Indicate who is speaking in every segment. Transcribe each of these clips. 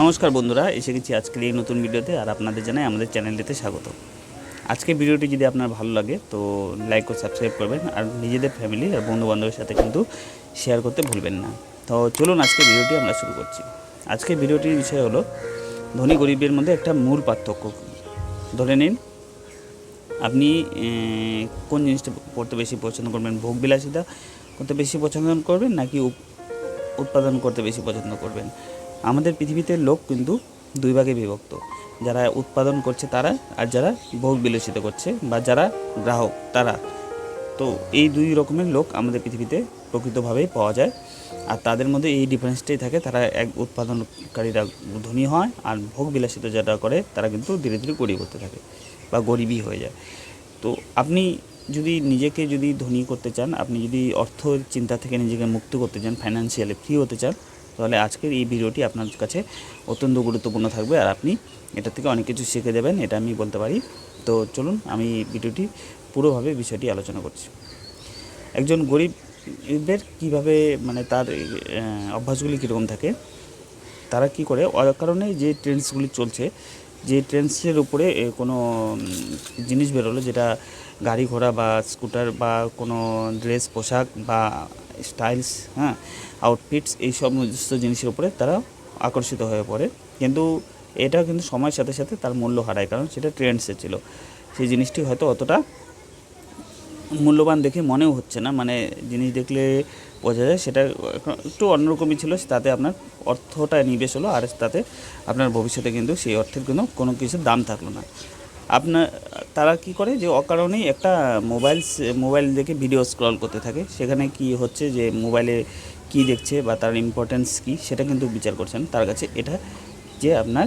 Speaker 1: নমস্কার বন্ধুরা, এসে গেছি আজকের এই নতুন ভিডিওতে আর আপনাদের জানাই আমাদের চ্যানেলটিতে স্বাগত। আজকে ভিডিওটি যদি আপনার ভালো লাগে তো লাইক ও সাবস্ক্রাইব করবেন আর নিজেদের ফ্যামিলি আর বন্ধু বান্ধবের সাথে কিন্তু শেয়ার করতে ভুলবেন না। তো চলুন আজকে ভিডিওটি আমরা শুরু করছি। আজকে ভিডিওটির বিষয় হলো, ধনী গরিবের মধ্যে একটা মূল পার্থক্য? ধরে নিন, আপনি কোন জিনিসটা করতে বেশি পছন্দ করবেন? ভোগ বিলাসিতা করতে বেশি পছন্দ করবেন নাকি উৎপাদন করতে বেশি পছন্দ করবেন? আমাদের পৃথিবীতে লোক কিন্তু দুই ভাগে বিভক্ত। যারা উৎপাদন করছে তারা আর যারা ভোগ বিলসিত করছে বা যারা গ্রাহক তারা। তো এই দুই রকমের লোক আমাদের পৃথিবীতে প্রকৃতভাবেই পাওয়া যায়। আর তাদের মধ্যে এই ডিফারেন্সটাই থাকে, তারা এক উৎপাদনকারীরা ধনী হয় আর ভোগ বিলাসিত যারা করে তারা কিন্তু ধীরে ধীরে গরিব হতে থাকে বা গরিবই হয়ে যায়। তো আপনি যদি নিজেকে যদি ধনী করতে চান, আপনি যদি অর্থের চিন্তা থেকে নিজেকে মুক্ত করতে চান ফাইন্যান্সিয়ালি ফ্রি হতে চান তাহলে আজকের এই ভিডিওটি আপনার কাছে অত্যন্ত গুরুত্বপূর্ণ থাকবে আর আপনি এটা থেকে অনেক কিছু শিখে দেবেন, এটা আমি বলতে পারি। তো চলুন, আমি ভিডিওটি পুরোভাবে বিষয়টি আলোচনা করছি। একজন গরিবের কীভাবে মানে তার অভ্যাসগুলি কীরকম থাকে, তারা কি করে কারণে যে ট্রেন্ডসগুলি চলছে, যে ট্রেন্ডসের উপরে কোনো জিনিস বেরোলো, যেটা গাড়ি ঘোড়া বা স্কুটার বা কোনো ড্রেস, পোশাক বা স্টাইলস হ্যাঁ আউটফিটস এই সমস্ত জিনিসের উপরে তারা আকর্ষিত হয়ে পড়ে। কিন্তু এটা কিন্তু সময়ের সাথে সাথে তার মূল্য হারায়, কারণ সেটা ট্রেন্ডসে ছিল। সেই জিনিসটি হয়তো অতটা মূল্যবান দেখে মনেও হচ্ছে না। মানে জিনিস দেখলে বোঝা যায় সেটা একটু অন্যরকমই ছিল, তাতে আপনার অর্থটা নিবেশ হলো, আর তাতে আপনার ভবিষ্যতে কিন্তু সেই অর্থের কিন্তু কোনো কিছুর দাম থাকল না। আপনার তারা কি করে যে অকারণেই একটা মোবাইল মোবাইল দেখে ভিডিও স্ক্রল করতে থাকে। সেখানে কি হচ্ছে যে মোবাইলে কি দেখছে বা তার ইম্পর্টেন্স কি, সেটা কিন্তু বিচার করছেন তার কাছে এটা যে আপনার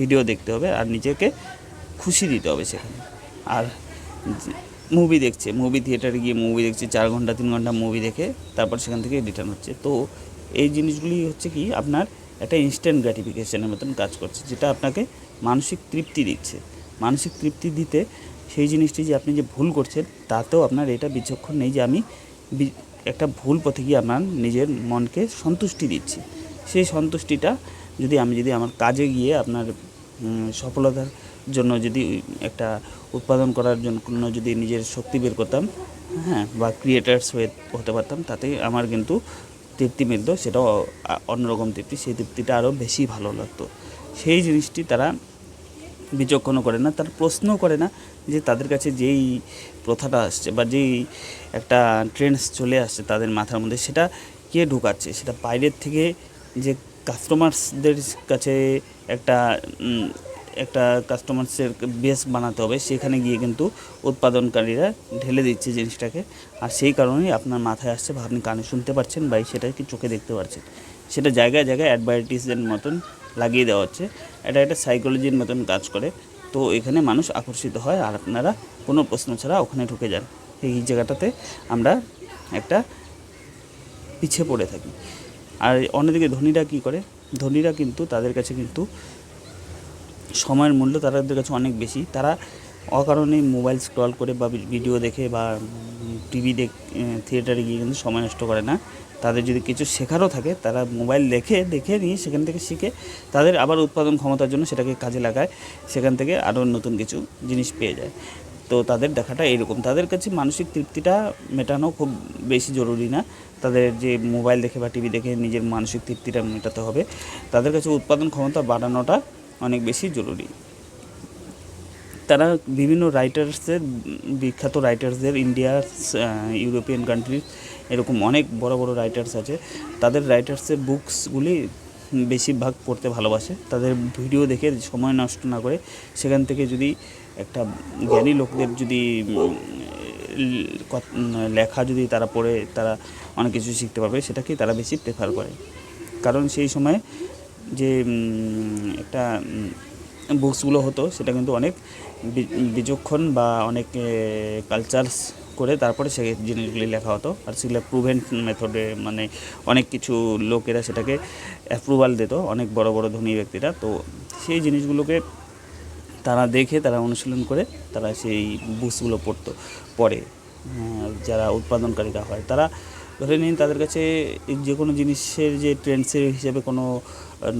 Speaker 1: ভিডিও দেখতে হবে আর নিজেকে খুশি দিতে হবে সেখানে। আর মুভি দেখছে মুভি থিয়েটারে গিয়ে মুভি দেখছে, চার ঘণ্টা, তিন ঘণ্টা মুভি দেখে, তারপর সেখান থেকে রিটার্ন হচ্ছে। তো এই জিনিসগুলি হচ্ছে কি, আপনার একটা ইনস্ট্যান্ট গ্র্যাটিফিকেশনের মতন কাজ করছে, যেটা আপনাকে মানসিক তৃপ্তি দিচ্ছে। মানসিক তৃপ্তি দিতে সেই জিনিসটি যে আপনি যে ভুল করছেন, তাতেও আপনার এটা বিচক্ষণ নেই যে আমি একটা ভুল পথে গিয়ে আপনার নিজের মনকে সন্তুষ্টি দিচ্ছি। সেই সন্তুষ্টিটা যদি আমি যদি আমার কাজে গিয়ে আপনার সফলতার জন্য যদি একটা উৎপাদন করার জন্য যদি নিজের শক্তি বের করতাম হ্যাঁ বা ক্রিয়েটার্স হয়ে হতে পারতাম, তাতে আমার কিন্তু তৃপ্তি মিলত, সেটাও অন্যরকম তৃপ্তি, সেই তৃপ্তিটা আরও বেশি ভালো লাগতো। সেই জিনিসটি তারা বিচক্ষণও করে না, তার প্রশ্নও করে না যে তাদের কাছে যেই প্রথাটা আসছে বা যেই একটা ট্রেন্ডস চলে আসছে তাদের মাথার মধ্যে, সেটা কে ঢুকাচ্ছে? সেটা বাইরের থেকে যে কাস্টমার্সদের কাছে একটা একটা কাস্টমার্সের বেস বানাতে হবে, সেখানে গিয়ে কিন্তু উৎপাদনকারীরা ঢেলে দিচ্ছে জিনিসটাকে। আর সেই কারণেই আপনার মাথায় আসছে বা আপনি কানে শুনতে পারছেন বা সেটা কি চোখে দেখতে পারছেন সেটা জায়গায় জায়গায় অ্যাডভার্টিসের মতন লাগিয়ে দেওয়া হচ্ছে। এটা একটা সাইকোলজির মতন কাজ করে। তো এখানে মানুষ আকর্ষিত হয় আর আপনারা কোনো প্রশ্ন ছাড়া ওখানে ঢুকে যান। এই জায়গাটাতে আমরা একটা পিছিয়ে পড়ে থাকি। আর অন্যদিকে ধনীরা কি করে? ধনীরা কিন্তু তাদের কাছে কিন্তু সময়ের মূল্য তাদের কাছে অনেক বেশি। তারা অকারণে মোবাইল স্ক্রল করে বা ভিডিও দেখে বা টিভি দেখ থিয়েটারে গিয়ে কিন্তু সময় নষ্ট করে না। তাদের যদি কিছু শেখারও থাকে, তারা মোবাইল দেখে দেখে নিয়ে সেখান থেকে শিখে তাদের আবার উৎপাদন ক্ষমতার জন্য সেটাকে কাজে লাগায়, সেখান থেকে আরও নতুন কিছু জিনিস পেয়ে যায়। তো তাদের দেখাটা এরকম তাদের কাছে মানসিক তৃপ্তিটা মেটানো খুব বেশি জরুরি না। তাদের যে মোবাইল দেখে বা টিভি দেখে নিজের মানসিক তৃপ্তিটা মেটাতে হবে। তাদের কাছে উৎপাদন ক্ষমতা বাড়ানোটা অনেক বেশি জরুরি। তারা বিভিন্ন রাইটার্সের বিখ্যাত রাইটার্সদের ইন্ডিয়া ইউরোপিয়ান কান্ট্রির এরকম অনেক বড় বড় রাইটার্স আছে। তাদের রাইটার্সের বুকসগুলি বেশিরভাগ পড়তে ভালোবাসে। তাদের ভিডিও দেখে সময় নষ্ট না করে সেখান থেকে যদি একটা জ্ঞানী লোকদের যদি লেখা যদি তারা পড়ে, তারা অনেক কিছু শিখতে পারবে, সেটাকেই তারা বেশি প্রেফার করে। কারণ সেই সময় যে একটা বুকসগুলো হতো, সেটা কিন্তু অনেক বিচক্ষণ বা অনেক কালচারস করে তারপরে সে জিনিসগুলি লেখা হতো। আর সেগুলো প্রুভেন মেথডে মানে অনেক কিছু লোকেরা সেটাকে অ্যাপ্রুভাল দিত, অনেক বড় বড় ধনী ব্যক্তিরা। তো সেই জিনিসগুলোকে তারা দেখে, তারা অনুশীলন করে, তারা সেই বুকসগুলো পড়তো, পড়ে। যারা উৎপাদনকারীরা হয়, তারা ধরে নিন তাদের কাছে যে কোনো জিনিসের যে ট্রেন্ডসের হিসেবে কোনো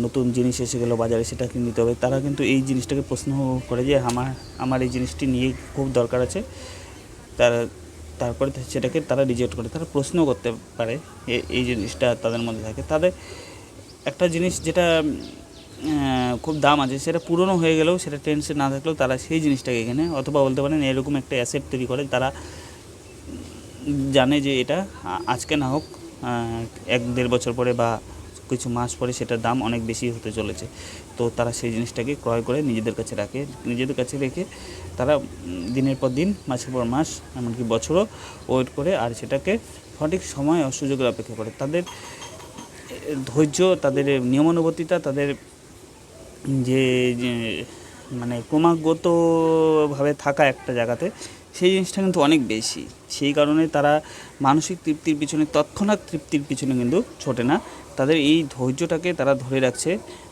Speaker 1: নতুন জিনিস এসে গেলো বাজারে সেটাকে নিতে হবে। তারা কিন্তু এই জিনিসটাকে প্রশ্ন করে যে আমার আমার এই জিনিসটি নিয়ে খুব দরকার আছে। তারা, তারপরে সেটাকে তারা রিজেক্ট করে। তারা প্রশ্ন করতে পারে এই জিনিসটা তাদের মধ্যে থাকে। তাদের একটা জিনিস যেটা খুব দাম আছে, সেটা পুরনো হয়ে গেলেও সেটা টেন্সে না থাকলেও তারা সেই জিনিসটাকে এখানে অথবা বলতে পারেন এরকম একটা অ্যাসেট তৈরি করে, তারা জানে যে এটা আজকে না হোক এক দেড় বছর পরে বা কিছু মাস পরে সেটার দাম অনেক বেশি হতে চলেছে। তো তারা সেই জিনিসটাকে ক্রয় করে নিজেদের কাছে রাখে, নিজেদের কাছে রেখে তারা দিনের পর দিন, মাসের পর মাস, এমনকি বছরও ওয়েট করে আর সেটাকে সঠিক সময় ও সুযোগের অপেক্ষা করে। তাদের ধৈর্য, তাদের নিয়মানুবর্তিতা, তাদের যে যে মানে ক্রমাগতভাবে থাকা একটা জায়গাতে সেই জিনিসটা কিন্তু অনেক বেশি। সেই কারণে তারা মানসিক তৃপ্তির পিছনে, তৎক্ষণাৎ তৃপ্তির পিছনে কিন্তু ছোটে না। তাদের এই ধৈর্যটাকে তারা ধরে রাখছে।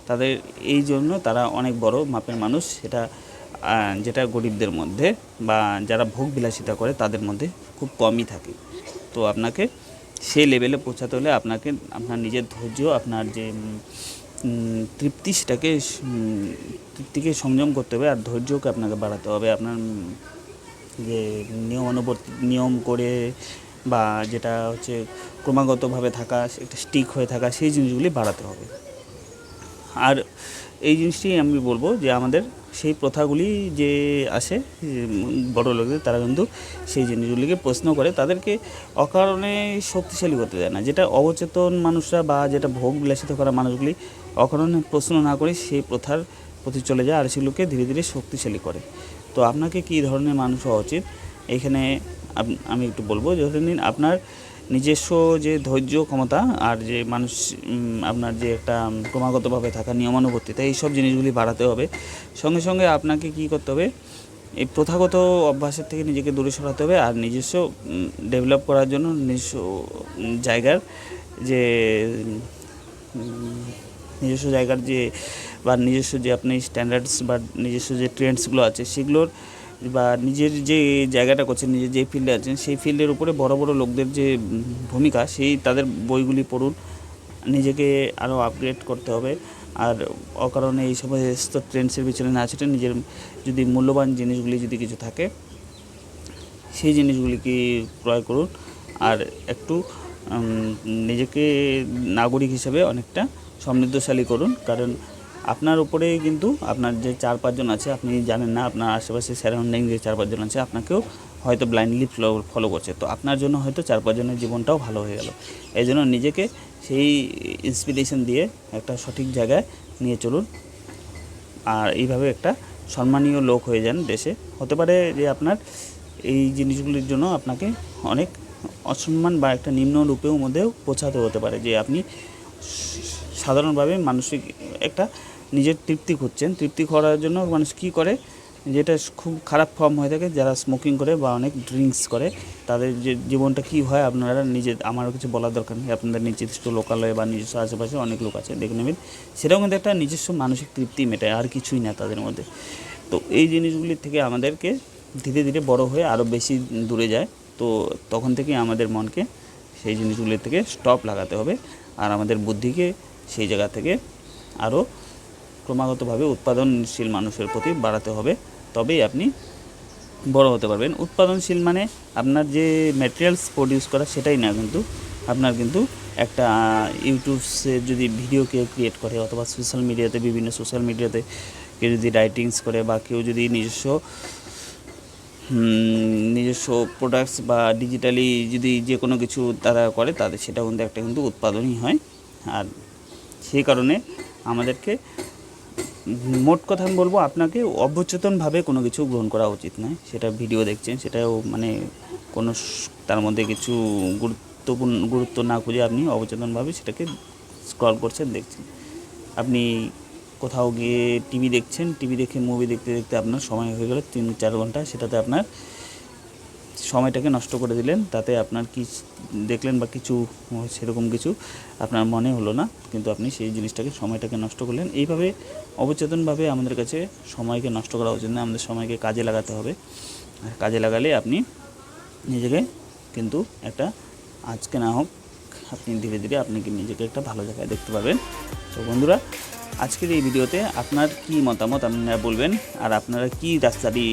Speaker 1: তাদের এই জন্য তারা অনেক বড় মাপের মানুষ। সেটা যেটা গরিবদের মধ্যে বা যারা ভোগ বিলাসিতা করে তাদের মধ্যে খুব কমই থাকে। তো আপনাকে সেই লেভেলে পৌঁছাতে হলে আপনাকে আপনার নিজের ধৈর্য, আপনার যে তৃপ্তি সেটাকে তৃপ্তিকে সংযম করতে হবে। আর ধৈর্যকে আপনাকে বাড়াতে হবে। আপনার যে নিয়ম অনুবর্তী, নিয়ম করে বা যেটা হচ্ছে ক্রমাগতভাবে থাকা, একটা স্টিক হয়ে থাকা, সেই জিনিসগুলি বাড়াতে হবে। আর এই জিনিসটি আমি বলব যে আমাদের সেই প্রথাগুলি যে আসে বড় লোকদের, তারা কিন্তু সেই জিনিসগুলিকে প্রশ্ন করে, তাদেরকে অকারণে শক্তিশালী করতে দেয় না। যেটা অবচেতন মানুষরা বা যেটা ভোগ বিলাসিত করা মানুষগুলি অকারণে প্রশ্ন না করে, সেই প্রথার প্রতি চলে যায় আর সেগুলোকে ধীরে ধীরে শক্তিশালী করে। তো আপনাকে কী ধরনের মানুষ হওয়া উচিত? এখানে আমি একটু বলব ধরে নিন আপনার নিজস্ব যে ধৈর্য ক্ষমতা আর যে মানুষ আপনার যে একটা ক্রমাগতভাবে থাকা নিয়মানুবর্তিতা এইসব জিনিসগুলি বাড়াতে হবে। সঙ্গে সঙ্গে আপনাকে কী করতে হবে? এই প্রথাগত অভ্যাসের থেকে নিজেকে দূরে সরাতে হবে আর নিজস্ব ডেভেলপ করার জন্য নিজস্ব জায়গার যে নিজস্ব জায়গার যে বা নিজস্ব যে আপনি স্ট্যান্ডার্ডস বা নিজস্ব যে ট্রেন্ডসগুলো আছে, সেগুলোর বা নিজের যে জায়গাটা করছেন, নিজের যে ফিল্ডে আছেন, সেই ফিল্ডের উপরে বড় বড় লোকদের যে ভূমিকা, সেই তাদের বইগুলি পড়ুন। নিজেকে আরও আপগ্রেড করতে হবে। আর অকারণে এই সমস্ত ট্রেন্ডসের পিছনে না ছুটে নিজের যদি মূল্যবান জিনিসগুলি যদি কিছু থাকে, সেই জিনিসগুলিকে ক্রয় করুন। আর একটু নিজেকে নাগরিক হিসেবে অনেকটা সমৃদ্ধশালী করুন। কারণ আপনার উপরে কিন্তু আপনার যে চার পাঁচজন আছে, আপনি জানেন না, আপনার আশেপাশে সারাউন্ডিং যে চার পাঁচজন আছে, আপনাকেও হয়তো ব্লাইন্ডলি ফলো ফলো করছে। তো আপনার জন্য হয়তো চার পাঁচজনের জীবনটাও ভালো হয়ে গেল। এই জন্য নিজেকে সেই ইন্সপিরেশন দিয়ে একটা সঠিক জায়গায় নিয়ে চলুন। আর এইভাবে একটা সম্মানীয় লোক হয়ে যান দেশে। হতে পারে যে আপনার এই জিনিসগুলির জন্য আপনাকে অনেক অসম্মান বা একটা নিম্ন রূপেও মধ্যেও পৌঁছাতে হতে পারে যে আপনি সাধারণভাবে মানসিক একটা নিজের তৃপ্তি খুঁজছেন। তৃপ্তি করার জন্য মানুষ কী করে? যেটা খুব খারাপ ফর্ম হয়ে থাকে, যারা স্মোকিং করে বা অনেক ড্রিঙ্কস করে, তাদের যে জীবনটা কী হয় আপনারা নিজে, আমারও কিছু বলার দরকার নেই। আপনাদের নিজস্ব লোকালয়ে বা নিজস্ব আশেপাশে অনেক লোক আছে, দেখে নেবেন। সেটাও কিন্তু একটা নিজস্ব মানসিক তৃপ্তি মেটায়, আর কিছুই না তাদের মধ্যে। তো এই জিনিসগুলি থেকে আমাদেরকে ধীরে ধীরে বড় হয়ে আরও বেশি দূরে যায়। তো তখন থেকে আমাদের মনকে সেই জিনিসগুলি থেকে স্টপ লাগাতে হবে। আর আমাদের বুদ্ধিকে সেই জায়গা থেকে আরও ক্রমাগতভাবে উৎপাদনশীল মানুষের প্রতি বাড়াতে হবে, তবেই আপনি বড় হতে পারবেন। উৎপাদনশীল মানে আপনার যে ম্যাটেরিয়ালস প্রডিউস করা সেটাই না, কিন্তু আপনার কিন্তু একটা ইউটিউবসে যদি ভিডিও কেউ ক্রিয়েট করে অথবা সোশ্যাল মিডিয়াতে বিভিন্ন সোশ্যাল মিডিয়াতে কেউ যদি রাইটিংস করে বা কেউ যদি নিজস্ব নিজস্ব প্রোডাক্টস বা ডিজিটালি যদি যে কোনো কিছু তারা করে, তাদের সেটা কিন্তু একটা কিন্তু উৎপাদনই হয়। আর সেই কারণে আমাদেরকে মোট কথা আমি বলব, আপনাকে অবচেতনভাবে কোনো কিছু গ্রহণ করা উচিত নয়। সেটা ভিডিও দেখছেন, সেটাও মানে কোনো তার মধ্যে কিছু গুরুত্বপূর্ণ, গুরুত্ব না খুঁজে আপনি অবচেতনভাবে সেটাকে স্ক্রল করছেন, দেখছেন। আপনি কোথাও গিয়ে টিভি দেখছেন টিভি দেখে মুভি দেখতে দেখতে আপনার সময় হয়ে গেল তিন, চার ঘণ্টা। সেটাতে আপনার সময়টাকে নষ্ট করে দিলেন, তাতে আপনার কি দেখলেন বা কিছু সেরকম কিছু আপনার মনে হলো না, কিন্তু আপনি সেই জিনিসটাকে, সময়টাকে নষ্ট করলেন। এইভাবে অবচেতনভাবে আমাদের কাছে সময়কে নষ্ট করা উচিত না, আমাদের সময়কে কাজে লাগাতে হবে। আর কাজে লাগালে আপনি নিজেকে কিন্তু একটা, আজকে না হোক, আপনি ধীরে ধীরে আপনি কি নিজেকে একটা ভালো জায়গায় দেখতে পাবেন। তো বন্ধুরা, আজকের এই ভিডিওতে আপনার কি মতামত আপনারা বলবেন, আর আপনারা কি রাস্তাটি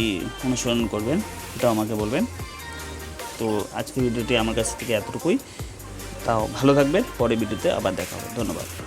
Speaker 1: অনুসরণ করবেন, সেটাও আমাকে বলবেন। তো আজকের ভিডিওটি আমার কাছ থেকে এতটুকুই। তাও ভালো থাকবেন পরে ভিডিওতে আবার দেখা হবে। ধন্যবাদ।